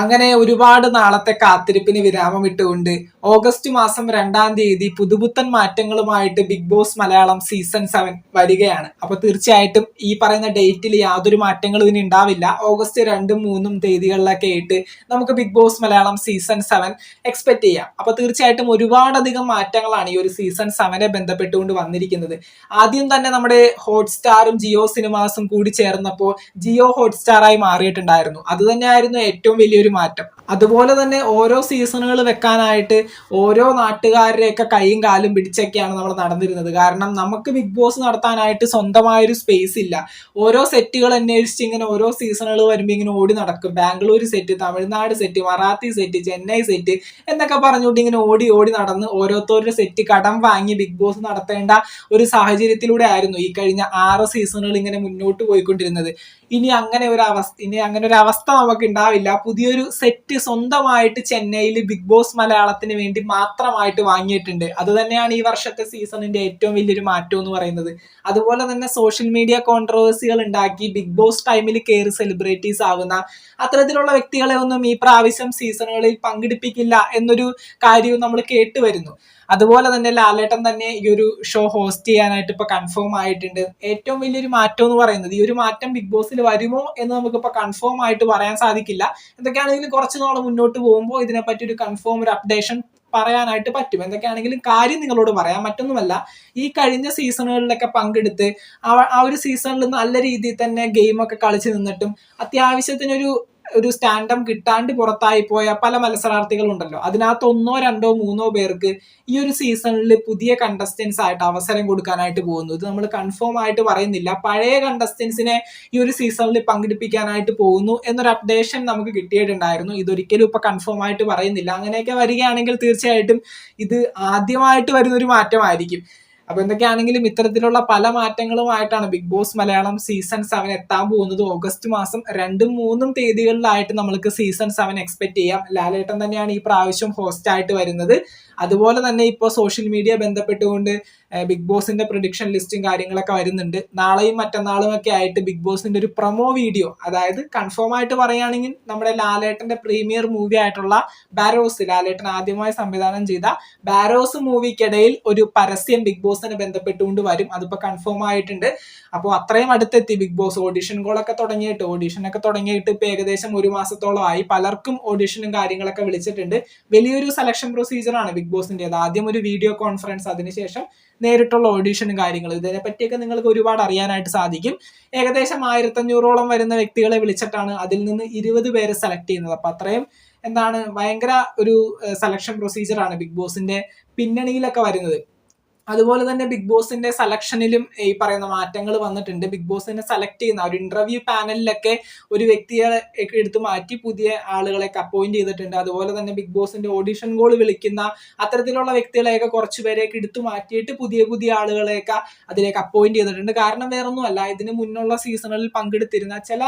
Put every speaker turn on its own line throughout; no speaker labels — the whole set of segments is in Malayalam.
അങ്ങനെ ഒരുപാട് നാളത്തെ കാത്തിരിപ്പിന് വിരാമം ഇട്ടുകൊണ്ട് ഓഗസ്റ്റ് മാസം രണ്ടാം തീയതി പുതുപുത്തൻ മാറ്റങ്ങളുമായിട്ട് Bigg Boss Malayalam season seven വരികയാണ്. അപ്പൊ തീർച്ചയായിട്ടും ഈ പറയുന്ന ഡേറ്റിൽ യാതൊരു മാറ്റങ്ങളും ഇനി ഉണ്ടാവില്ല. ഓഗസ്റ്റ് രണ്ടും മൂന്നും തീയതികളിലൊക്കെ ആയിട്ട് നമുക്ക് Bigg Boss Malayalam season seven expect ചെയ്യാം. അപ്പൊ തീർച്ചയായിട്ടും ഒരുപാടധികം മാറ്റങ്ങളാണ് ഈ ഒരു സീസൺ സെവനെ ബന്ധപ്പെട്ടുകൊണ്ട് വന്നിരിക്കുന്നത്. ആദ്യം തന്നെ നമ്മുടെ ഹോട്ട്സ്റ്റാറും ജിയോ സിനിമാസും കൂടി ചേർന്നപ്പോൾ ജിയോ ഹോട്ട്സ്റ്റാറായി മാറിയിട്ടുണ്ടായിരുന്നു. അത് തന്നെയായിരുന്നു ഏറ്റവും വലിയൊരു മാറ്റം. അതുപോലെ തന്നെ ഓരോ സീസണുകൾ വെക്കാനായിട്ട് ഓരോ നാട്ടുകാരുടെയൊക്കെ കൈയും കാലും പിടിച്ചൊക്കെയാണ് നമ്മൾ നടന്നിരുന്നത്. കാരണം നമുക്ക് ബിഗ് ബോസ് നടത്താനായിട്ട് സ്വന്തമായൊരു സ്പേസ് ഇല്ല. ഓരോ സെറ്റുകൾ അന്വേഷിച്ച് ഇങ്ങനെ ഓരോ സീസണുകൾ വരുമ്പോൾ ഇങ്ങനെ ഓടി നടക്കും. Bangalore set Tamil Nadu set Marathi set Chennai set എന്നൊക്കെ പറഞ്ഞുകൊണ്ട് ഇങ്ങനെ ഓടി ഓടി നടന്ന് ഓരോരുത്തരുടെ സെറ്റ് കടം വാങ്ങി ബിഗ് ബോസ് നടത്തേണ്ട ഒരു സാഹചര്യത്തിലൂടെ ആയിരുന്നു ഈ കഴിഞ്ഞ ആറ് സീസണുകൾ ഇങ്ങനെ മുന്നോട്ട് പോയിക്കൊണ്ടിരുന്നത്. ഇനി അങ്ങനെ ഒരു അവസ്ഥ ഇനി അങ്ങനെ ഒരു അവസ്ഥ നമുക്ക് ഉണ്ടാവില്ല. പുതിയൊരു സെറ്റ് സ്വന്തമായിട്ട് ചെന്നൈയിൽ ബിഗ് ബോസ് മലയാളത്തിന് വേണ്ടി മാത്രമായിട്ട് വാങ്ങിയിട്ടുണ്ട്. അത് തന്നെയാണ് ഈ വർഷത്തെ സീസണിന്റെ ഏറ്റവും വലിയൊരു മാറ്റം എന്ന് പറയുന്നത്. അതുപോലെ തന്നെ സോഷ്യൽ മീഡിയ കോൺട്രവേഴ്സികൾ ഉണ്ടാക്കി ബിഗ് ബോസ് ടൈമിൽ കയറി സെലിബ്രിറ്റീസ് ആകുന്ന അത്തരത്തിലുള്ള വ്യക്തികളെ ഒന്നും ഈ പ്രാവശ്യം സീസണുകളിൽ പങ്കെടുപ്പിക്കില്ല എന്നൊരു കാര്യവും നമ്മൾ കേട്ടുവരുന്നു അതുപോലെ തന്നെ ലാലേട്ടൻ തന്നെ ഈ ഒരു ഷോ ഹോസ്റ്റ് ചെയ്യാനായിട്ട് ഇപ്പൊ കൺഫേം ആയിട്ടുണ്ട്. ഏറ്റവും വലിയൊരു മാറ്റം എന്ന് പറയുന്നത് ഈ ഒരു മാറ്റം ബിഗ് ബോസിൽ വരുമോ എന്ന് നമുക്കിപ്പോ കൺഫേം ആയിട്ട് പറയാൻ സാധിക്കില്ല. എന്തൊക്കെയാണെങ്കിലും കുറച്ച് നാൾ മുന്നോട്ട് പോകുമ്പോൾ ഇതിനെപ്പറ്റി ഒരു കൺഫേം ഒരു അപ്ഡേഷൻ പറയാനായിട്ട് പറ്റും. എന്തൊക്കെയാണെങ്കിലും കാര്യം നിങ്ങളോട് പറയാം. മറ്റൊന്നുമല്ല ഈ കഴിഞ്ഞ സീസണുകളിലൊക്കെ പങ്കെടുത്ത് ആ ഒരു സീസണിൽ നല്ല രീതിയിൽ തന്നെ ഗെയിമൊക്കെ കളിച്ച് നിന്നിട്ടും അത്യാവശ്യത്തിനൊരു ഒരു സ്റ്റാൻഡം കിട്ടാണ്ട് പുറത്തായി പോയ പല മത്സരാർത്ഥികളുണ്ടല്ലോ. അതിനകത്ത് ഒന്നോ രണ്ടോ മൂന്നോ പേർക്ക് ഈ ഒരു സീസണിൽ പുതിയ കണ്ടസ്റ്റൻസ് ആയിട്ട് അവസരം കൊടുക്കാനായിട്ട് പോകുന്നു. ഇത് നമ്മൾ കൺഫേം ആയിട്ട് പറയുന്നില്ല. പഴയ കണ്ടസ്റ്റൻസിനെ ഈ ഒരു സീസണിൽ പങ്കെടുപ്പിക്കാനായിട്ട് പോകുന്നു എന്നൊരു അപ്ഡേഷൻ നമുക്ക് കിട്ടിയിട്ടുണ്ടായിരുന്നു. ഇതൊരിക്കലും ഇപ്പൊ കൺഫേം ആയിട്ട് പറയുന്നില്ല. അങ്ങനെയൊക്കെ വരികയാണെങ്കിൽ തീർച്ചയായിട്ടും ഇത് ആദ്യമായിട്ട് വരുന്ന ഒരു മാറ്റമായിരിക്കും. അപ്പൊ എന്തൊക്കെയാണെങ്കിലും ഇത്തരത്തിലുള്ള പല മാറ്റങ്ങളുമായിട്ടാണ് Bigg Boss Malayalam season seven എത്താൻ പോകുന്നത്. ഓഗസ്റ്റ് മാസം രണ്ടും മൂന്നും തീയതികളിലായിട്ട് നമ്മൾക്ക് സീസൺ സെവൻ എക്സ്പെക്ട് ചെയ്യാം. ലാലേട്ടൻ തന്നെയാണ് ഈ പ്രാവശ്യം ഹോസ്റ്റ് ആയിട്ട് വരുന്നത്. അതുപോലെ തന്നെ ഇപ്പോൾ സോഷ്യൽ മീഡിയ ബന്ധപ്പെട്ടുകൊണ്ട് ബിഗ് ബോസിന്റെ പ്രൊഡിക്ഷൻ ലിസ്റ്റും കാര്യങ്ങളൊക്കെ വരുന്നുണ്ട്. നാളെയും മറ്റന്നാളും ഒക്കെ ആയിട്ട് ബിഗ് ബോസിന്റെ ഒരു പ്രൊമോ വീഡിയോ അതായത് കൺഫേം ആയിട്ട് പറയുകയാണെങ്കിൽ നമ്മുടെ ലാലേട്ടന്റെ പ്രീമിയർ മൂവി ആയിട്ടുള്ള ബാരോസ് ലാലേട്ടൻ ആദ്യമായി സംവിധാനം ചെയ്ത ബാരോസ് മൂവിക്കിടയിൽ ഒരു പരസ്യം ബിഗ് ബോസിനെ ബന്ധപ്പെട്ടുകൊണ്ട് വരും. അതിപ്പോ കൺഫേം ആയിട്ടുണ്ട്. അപ്പോൾ അത്രയും അടുത്തെത്തി ബിഗ് ബോസ് ഓഡിഷൻ കോളൊക്കെ തുടങ്ങിയിട്ട് ഓഡിഷൻ ഒക്കെ തുടങ്ങിയിട്ട് ഇപ്പൊ ഏകദേശം ഒരു മാസത്തോളമായി പലർക്കും ഓഡിഷനും കാര്യങ്ങളൊക്കെ വിളിച്ചിട്ടുണ്ട്. വലിയൊരു സെലക്ഷൻ പ്രൊസീജിയറാണ് ബിഗ് ബോസിന്റെ ആദ്യം ഒരു വീഡിയോ കോൺഫറൻസ് അതിനുശേഷം നേരിട്ടുള്ള ഓഡീഷനും കാര്യങ്ങളും. ഇതിനെ പറ്റിയൊക്കെ നിങ്ങൾക്ക് ഒരുപാട് അറിയാനായിട്ട് സാധിക്കും. ഏകദേശം ആയിരത്തഞ്ഞൂറോളം വരുന്ന വ്യക്തികളെ വിളിച്ചിട്ടാണ് അതിൽ നിന്ന് ഇരുപത് പേരെ സെലക്ട് ചെയ്യുന്നത്. അപ്പൊ അത്രയും എന്താണ് ഭയങ്കര ഒരു സെലക്ഷൻ പ്രൊസീജിയറാണ് ബിഗ് ബോസിന്റെ പിന്നണിയിലൊക്കെ വരുന്നത്. അതുപോലെ തന്നെ ബിഗ് ബോസിന്റെ സെലക്ഷനിലും ഈ പറയുന്ന മാറ്റങ്ങൾ വന്നിട്ടുണ്ട്. ബിഗ് ബോസിനെ സെലക്ട് ചെയ്യുന്ന ഒരു ഇന്റർവ്യൂ പാനലിലൊക്കെ ഒരു വ്യക്തിയെ എടുത്ത് മാറ്റി പുതിയ ആളുകളെയൊക്കെ അപ്പോയിന്റ് ചെയ്തിട്ടുണ്ട്. അതുപോലെ തന്നെ ബിഗ് ബോസിന്റെ ഓഡിഷൻ ഗോൾ വിളിക്കുന്ന അത്തരത്തിലുള്ള വ്യക്തികളെയൊക്കെ കുറച്ച് പേരെയൊക്കെ എടുത്തു മാറ്റിയിട്ട് പുതിയ പുതിയ ആളുകളെയൊക്കെ അതിലേക്ക് അപ്പോയിന്റ് ചെയ്തിട്ടുണ്ട്. കാരണം വേറൊന്നുമല്ല ഇതിന് മുന്നുള്ള സീസണിൽ പങ്കെടുത്തിരുന്ന ചില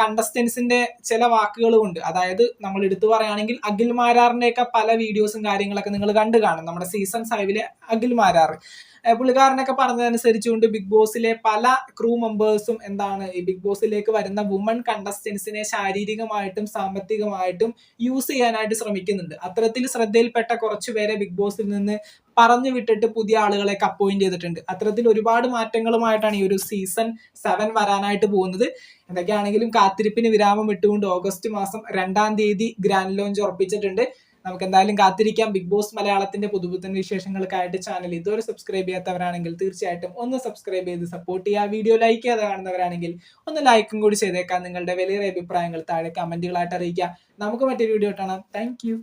കണ്ടസ്റ്റൻസിന്റെ ചില വാക്കുകൾ കൊണ്ട് അതായത് നമ്മൾ എടുത്തു പറയുകയാണെങ്കിൽ അഖിൽ മാരാറിന്റെയൊക്കെ പല വീഡിയോസും കാര്യങ്ങളൊക്കെ നിങ്ങൾ കണ്ടു കാണും. നമ്മുടെ സീസൺ ഫൈവിലെ അഖിൽ മാരാറ് പുള്ളിക്കാരനൊക്കെ പറഞ്ഞതനുസരിച്ചുകൊണ്ട് ബിഗ് ബോസിലെ പല ക്രൂ മെമ്പേഴ്സും എന്താണ് ഈ ബിഗ് ബോസിലേക്ക് വരുന്ന വുമൺ കണ്ടസ്റ്റൻസിനെ ശാരീരികമായിട്ടും സാമ്പത്തികമായിട്ടും യൂസ് ചെയ്യാനായിട്ട് ശ്രമിക്കുന്നുണ്ട്. അത്തരത്തിൽ ശ്രദ്ധയിൽപ്പെട്ട കുറച്ചു പേരെ ബിഗ് ബോസിൽ നിന്ന് പറഞ്ഞു വിട്ടിട്ട് പുതിയ ആളുകളെ അപ്പോയിന്റ് ചെയ്തിട്ടുണ്ട്. അത്തരത്തിൽ ഒരുപാട് മാറ്റങ്ങളുമായിട്ടാണ് ഈ ഒരു സീസൺ സെവൻ വരാനായിട്ട് പോകുന്നത്. എന്തൊക്കെയാണെങ്കിലും കാത്തിരിപ്പിന് വിരാമം ഇട്ടുകൊണ്ട് ഓഗസ്റ്റ് മാസം രണ്ടാം തീയതി ഗ്രാൻഡ് ലോഞ്ച് ഉറപ്പിച്ചിട്ടുണ്ട്. നമുക്ക് എന്തായാലും കാത്തിരിക്കാം. ബിഗ് ബോസ് മലയാളത്തിന്റെ പുതുപുത്തൻ വിശേഷങ്ങൾക്കായിട്ട് ചാനൽ ഇതുവരെ സബ്സ്ക്രൈബ് ചെയ്യാത്തവരാണെങ്കിൽ തീർച്ചയായിട്ടും ഒന്ന് സബ്സ്ക്രൈബ് ചെയ്ത് സപ്പോർട്ട് ചെയ്യുക. വീഡിയോ ലൈക്ക് ചെയ്ത് കാണുന്നവരാണെങ്കിൽ ഒന്ന് ലൈക്കും കൂടി ചെയ്തേക്കാം. നിങ്ങളുടെ വലിയ അഭിപ്രായങ്ങൾ താഴെ കമന്റുകളായിട്ട് അറിയിക്കുക. നമുക്ക് മറ്റൊരു വീഡിയോ കാണാം. താങ്ക്